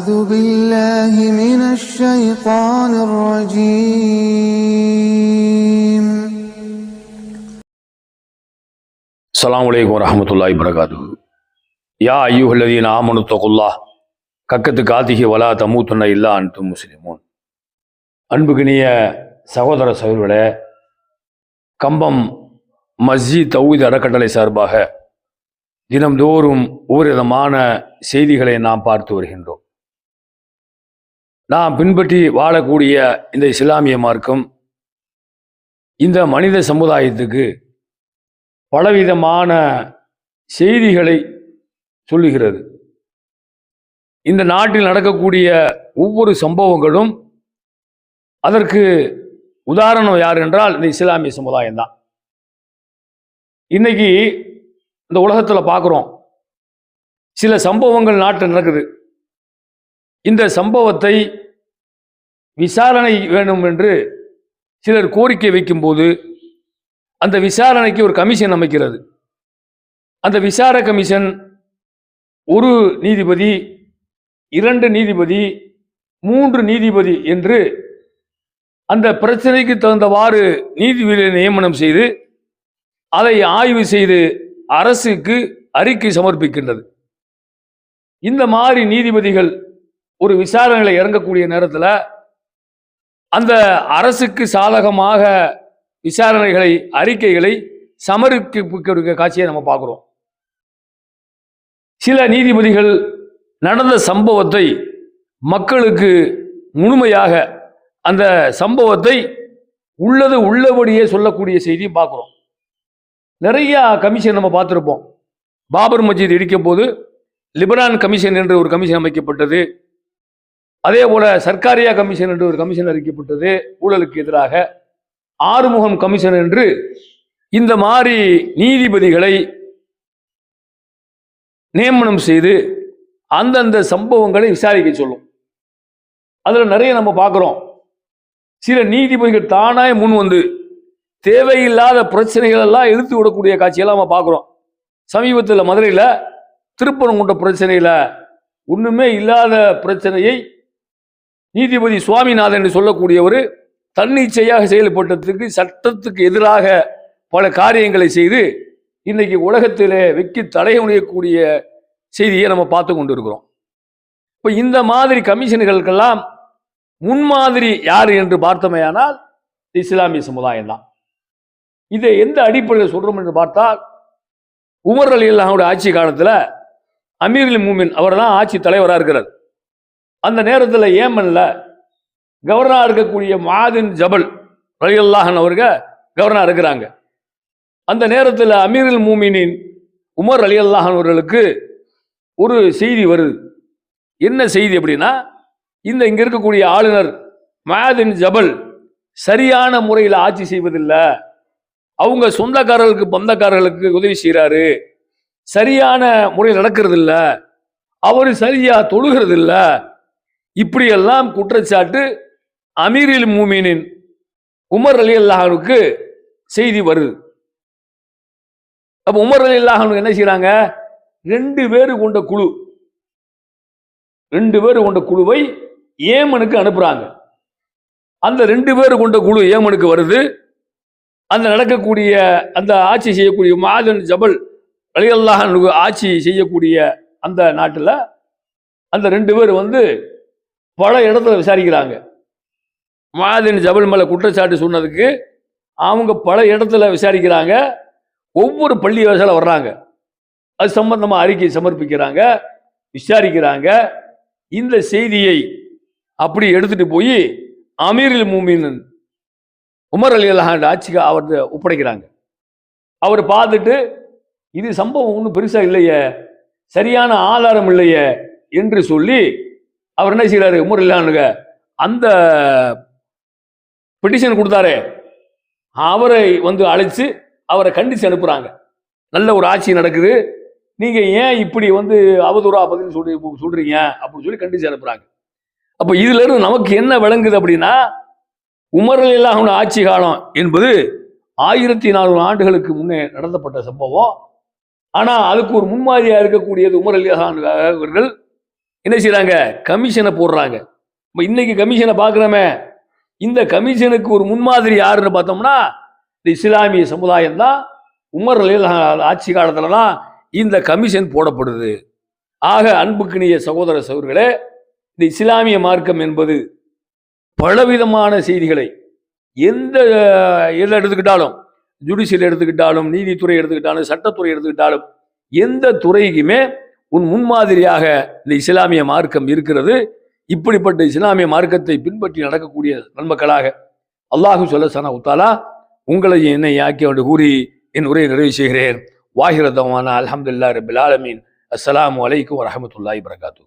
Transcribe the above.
أعوذ بالله من الشيطان الرجيم அஸ்ஸலாமு அலைக்கும் வரஹ்மத்துல்லாஹி வரகாத்து யா ஐயுஹல்லதீன ஆமனு தகுல்லாஹ் கக்கத்து காத்திகி வலா தமூத்துன்ன இல்லா அன்து முஸ்லிமூன் அன்புகினிய சகோதர சகோதரர்களே கம்பம் மஸ்ஜித் தௌஹீத் அறக்கட்டளை சார்பாக தினம்தோறும் ஒவ்வொரு விதமான செய்திகளை நாம் பார்த்து வருகின்றோம் நாம் பின்பற்றி வாழக்கூடிய இந்த இஸ்லாமிய மார்க்கம் இந்த மனித சமுதாயத்துக்கு பலவிதமான செய்திகளை சொல்லுகிறது. இந்த நாட்டில் நடக்கக்கூடிய ஒவ்வொரு சம்பவங்களும் அதற்கு உதாரணம் யார் என்றால் இந்த இஸ்லாமிய சமுதாயம் தான் இன்னைக்கு இந்த உலகத்தில் பார்க்குறோம் சில சம்பவங்கள் நாட்டில் நடக்குது. இந்த சம்பவத்தை விசாரணை வேணும் என்று சிலர் கோரிக்கை வைக்கும்போது அந்த விசாரணைக்கு ஒரு கமிஷன் அமைக்கிறது. அந்த விசார கமிஷன் ஒரு நீதிபதி இரண்டு நீதிபதி மூன்று நீதிபதி என்று அந்த பிரச்சனைக்கு தகுந்தவாறு நீதிபதியை நியமனம் செய்து அதை ஆய்வு செய்து அரசுக்கு அறிக்கை சமர்ப்பிக்கின்றது. இந்த மாதிரி நீதிபதிகள் ஒரு விசாரணையில் இறங்கக்கூடிய நேரத்தில் அந்த அரசுக்கு சாதகமாக விசாரணைகளை அறிக்கைகளை சமர்ப்பிக்க காட்சியை நம்ம பார்க்குறோம். சில நீதிபதிகள் நடந்த சம்பவத்தை மக்களுக்கு முழுமையாக அந்த சம்பவத்தை உள்ளது உள்ளபடியே சொல்லக்கூடிய செய்தியும் பார்க்குறோம். நிறைய கமிஷன் நம்ம பார்த்துருப்போம். பாபர் மஜித் இடிக்கும் போது லிபரான் கமிஷன் என்று ஒரு கமிஷன் அமைக்கப்பட்டது. அதே போல சர்க்காரியா கமிஷன் என்று ஒரு கமிஷன் அறிக்கப்பட்டது ஊழலுக்கு எதிராக. ஆறுமுகம் கமிஷன் என்று இந்த மாதிரி நீதிபதிகளை நியமனம் செய்து அந்தந்த சம்பவங்களை விசாரிக்க சொல்லும். அதில் நிறைய நம்ம பார்க்குறோம். சில நீதிபதிகள் தானாய் முன் வந்து தேவையில்லாத பிரச்சனைகள் எல்லாம் இழுத்து விடக்கூடிய காட்சியெல்லாம் நம்ம பார்க்குறோம். சமீபத்தில் மதுரையில் திருப்பரங்குன்ற பிரச்சனையில் ஒன்றுமே இல்லாத பிரச்சனையை நீதிபதி சுவாமிநாதன் என்று சொல்லக்கூடியவர் தன்னிச்சையாக செயல்பட்டதுக்கு சட்டத்துக்கு எதிராக பல காரியங்களை செய்து இன்னைக்கு உலகத்திலே வெக்கி தடையுடையக்கூடிய செய்தியை நம்ம பார்த்து கொண்டு இருக்கிறோம் இப்போ இந்த மாதிரி கமிஷன்களுக்கெல்லாம் முன்மாதிரி யார் என்று பார்த்தமையானால் இஸ்லாமிய சமுதாயம் தான் இதை எந்த அடிப்படையில் சொல்கிறோம் என்று பார்த்தால் உமர் அலி அல்லாஹோட ஆட்சி காலத்தில் அமீர் மூமின் அவர் தான் ஆட்சி தலைவராக இருக்கிறார். அந்த நேரத்தில் ஏமன்ல கவர்னராக இருக்கக்கூடிய மாதின் ஜபல் ரலியல்லாஹன் அவர்கள் கவர்னராக இருக்கிறாங்க. அந்த நேரத்தில் அமீருல் மூமினின் உமர் அலி அல்லாஹன் அவர்களுக்கு ஒரு செய்தி வருது. என்ன செய்தி அப்படின்னா இந்த இங்கே இருக்கக்கூடிய ஆளுநர் மாதின் ஜபல் சரியான முறையில் ஆட்சி செய்வதில்லை. அவங்க சொந்தக்காரர்களுக்கு பந்தக்காரர்களுக்கு உதவி செய்கிறாரு சரியான முறையில் நடக்கிறது இல்லை அவர் சரியாக தொழுகிறது இல்லை இப்படியெல்லாம் குற்றச்சாட்டு அமீரில் மூமினின் உமர் அலி அல்லாஹனுக்கு செய்தி வருது. அப்ப உமர் அலி அல்லாஹனுக்கு என்ன செய்யறாங்க ரெண்டு பேரு கொண்ட குழு ரெண்டு பேர் கொண்ட குழுவை ஏமனுக்கு அனுப்புறாங்க. அந்த ரெண்டு பேர் கொண்ட குழு ஏமனுக்கு வருது. அந்த நடக்கக்கூடிய அந்த ஆட்சி செய்யக்கூடிய மாதன் ஜபல் அலி அல்லாஹனுக்கு ஆட்சி செய்யக்கூடிய அந்த நாட்டில் அந்த ரெண்டு பேர் வந்து பல இடத்துல விசாரிக்கிறாங்க. மாதின் ஜபல் மேலே குற்றச்சாட்டு சொன்னதுக்கு அவங்க பல இடத்துல விசாரிக்கிறாங்க. ஒவ்வொரு பள்ளி வாசல வர்றாங்க. அது சம்பந்தமாக அறிக்கை சமர்ப்பிக்கிறாங்க விசாரிக்கிறாங்க. இந்த செய்தியை அப்படி எடுத்துட்டு போய் அமீரில் மூமின் உமர் அலி அல்லாஹ் ஆட்சிக்கு அவர்கிட்ட ஒப்படைக்கிறாங்க. அவர் பார்த்துட்டு இது சம்பவம் ஒன்றும் பெருசாக இல்லையே சரியான ஆதாரம் இல்லையே என்று சொல்லி அவர் என்ன செய்கிறாரு உமர் அந்த பெட்டிஷன் கொடுத்தாரே. அவரை வந்து அழைச்சு அவரை கண்டித்து அனுப்புகிறாங்க நல்ல ஒரு ஆட்சி நடக்குது. நீங்கள் ஏன் இப்படி வந்து அவதூறா பதில் சொல்லி சொல்கிறீங்க அப்படின்னு சொல்லி கண்டித்து அனுப்புகிறாங்க அப்போ இதுலேருந்து நமக்கு என்ன விளங்குது அப்படின்னா உமர் இல்லாமல் ஆட்சி காலம் என்பது ஆயிரத்தி நானூறு ஆண்டுகளுக்கு முன்னே நடத்தப்பட்ட சம்பவம். ஆனால் அதுக்கு ஒரு முன்மாதிரியாக இருக்கக்கூடியது உமர் அலி அவர்கள் என்ன செய்கிறாங்க கமிஷனை போடுறாங்க. நம்ம இன்னைக்கு கமிஷனை பார்க்குறோமே இந்த கமிஷனுக்கு ஒரு முன்மாதிரி யாருன்னு பார்த்தோம்னா இந்த இஸ்லாமிய சமுதாயம் தான். உமர் ஆட்சி காலத்தில் தான் இந்த கமிஷன் போடப்படுது. ஆக அன்புக்கினிய சகோதர சகோதரர்களே இந்த இஸ்லாமிய மார்க்கம் என்பது பலவிதமான செய்திகளை எந்த இதில் எடுத்துக்கிட்டாலும் ஜுடிஷியல் எடுத்துக்கிட்டாலும் நீதித்துறை எடுத்துக்கிட்டாலும் சட்டத்துறை எடுத்துக்கிட்டாலும் எந்த துறைக்குமே உன் முன்மாதிரியாக இந்த இஸ்லாமிய மார்க்கம் இருக்கிறது. இப்படிப்பட்ட இஸ்லாமிய மார்க்கத்தை பின்பற்றி நடக்கக்கூடிய நன்மக்களாக அல்லாஹு சொல்ல சனா உத்தாலா உங்களை என்னை ஆக்கி என்று கூறி என் உரையை நிறைவு செய்கிறேன். வாஹிரதமான அலமதுல்லா ரபில் ஆலமீன். அஸ்லாம் வலைக்கும் வரஹமத்துல்லாஹி வரகாத்து